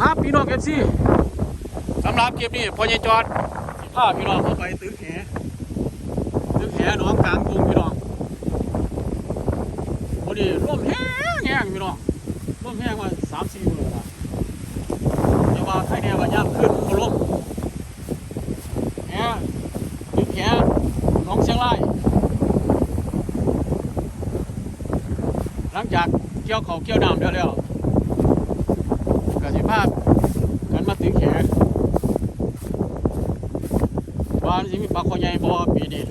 ครับพี่น้องเอฟซีสำหรับคลิปนี้พอใหญจอดสิพาพี่น้องเข้าไปตึกแหตึกแหหนองกลางกรุงพี่น้องวันนี้ร่มแห้งแห้งพี่น้องร่มแห้งมาสามสี่มื้อและแต่ว่าใครเนี่ยว่าย่ำขึ้นก็ร่มแหตึกแหหนองเชียงรายหลังจากเกี่ยวเขาวเกี่ยวน้ำเดียวแล้ว กสิภาพกันมาตึกแหว่านสิมีปลาคอใหญ่บ่ปีนี้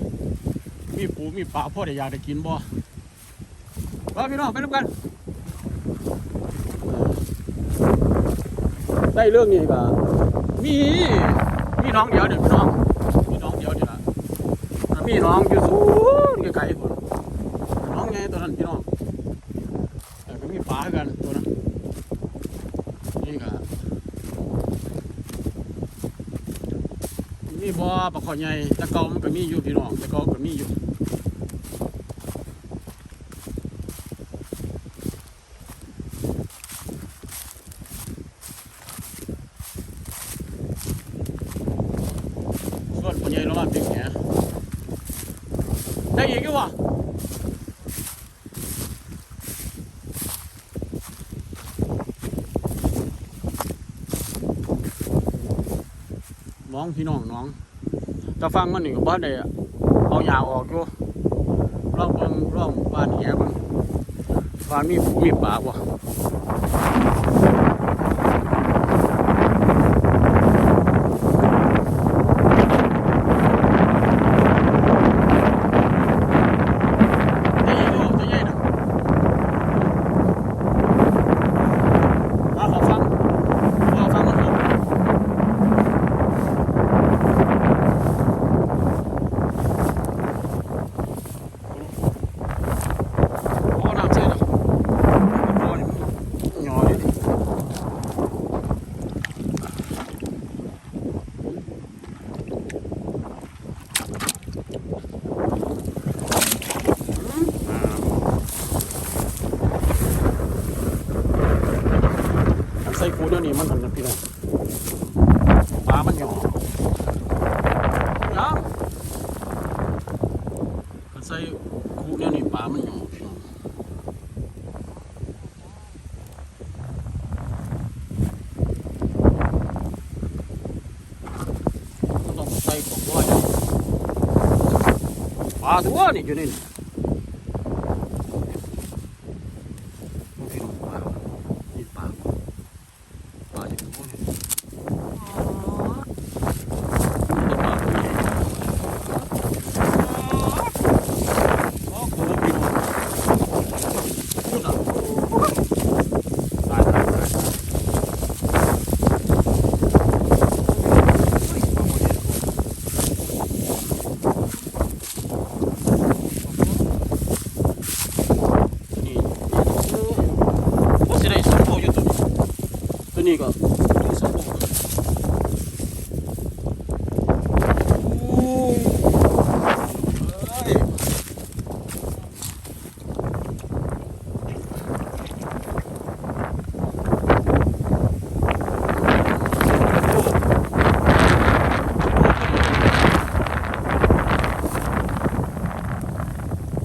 มีปูมีปลาพ่อได้อยากได้กินบ่ว่าพี่น้องไปร่วมกันได้เรื่องนี้ก็มีมีน้องเดียวเดี๋ยวพี่น้องมีน้องเดียวเดี๋ยวละมีน้องอยู่สูงไกลๆคนน้องไงตัวนั้นพี่น้องแต่ก็มีปลากันตัวนั้น นี่ก็มีบ่อปลาขอใหญ่ตะเกามันก็มีอยู่พี่น้องตะเกาก็มีอยู่ส่วนคนใหญ่ระหว่างตึกแหได้อีกอยู่วะ น้องพี่น้องน้องแต่ฟังมันนี่ก็บ้านได้เอายาออกอยู่ร่องเบิ่งร่องบ้านแหเบิ่งบ้านมีผูมีป่าบ่ได้ยินอยู่ตัวใหญ่น่ะเอาขอฟังเอาฟังมันอยู่ โอ้น้ำเสียแล้วโอ้นี่มันย่อยดิอืมอ่าอันใส่คู เนี่ยนี่มันมันนะพี่น้องปลามันหย่อยังอันใส่คูเนี่ยนี่ปลามันหย่อพี่น้องก็ต้องใส่ของด้วยปลาตัวนี่อยู่นี่โอเคน้องปลานี่ปลาปลาอยู่ตรงนี้นี่ปลาตัวใหญ่โอ้โหพี่น้องนู่นน่ะตายตายตาย นี่โอ้สิได้สองโตอยู่ตัวนี้ ตัวนี้ก็ตัวสองโตโอ้ยเอ้ย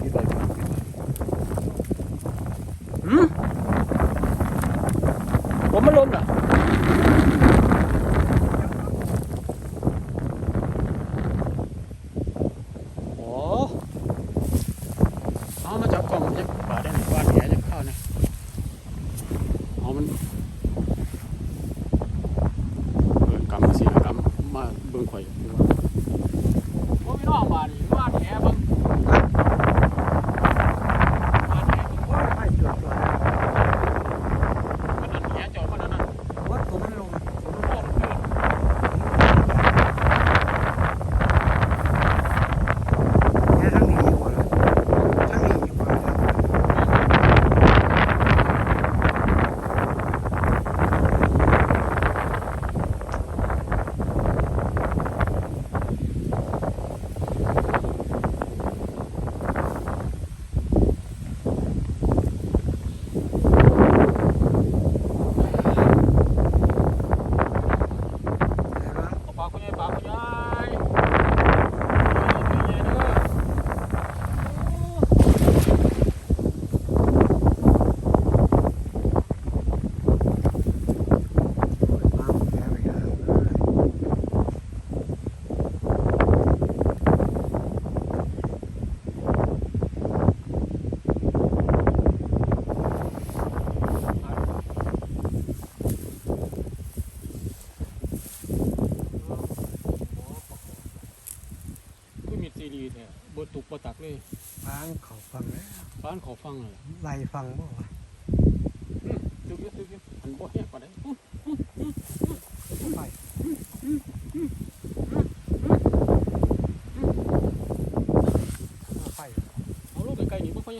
พี่ไปพี่ไปหืมผมมันล้นอะโอ้้อามาจับกล่องจะปาได้หนึ่งว่านแหจะเข้านะเอามันเปิดกรรมเสียกรรมมาเบิ่งข่อยดูว่าโอ้พี่น้องบ้าน ร้านขอฟังเลยไล่ฟังบ่วะจุกยุบจุกยุบอันบ่แห้งกว่าได้ไปเอาลูกไกลๆหนีบ่ค่อย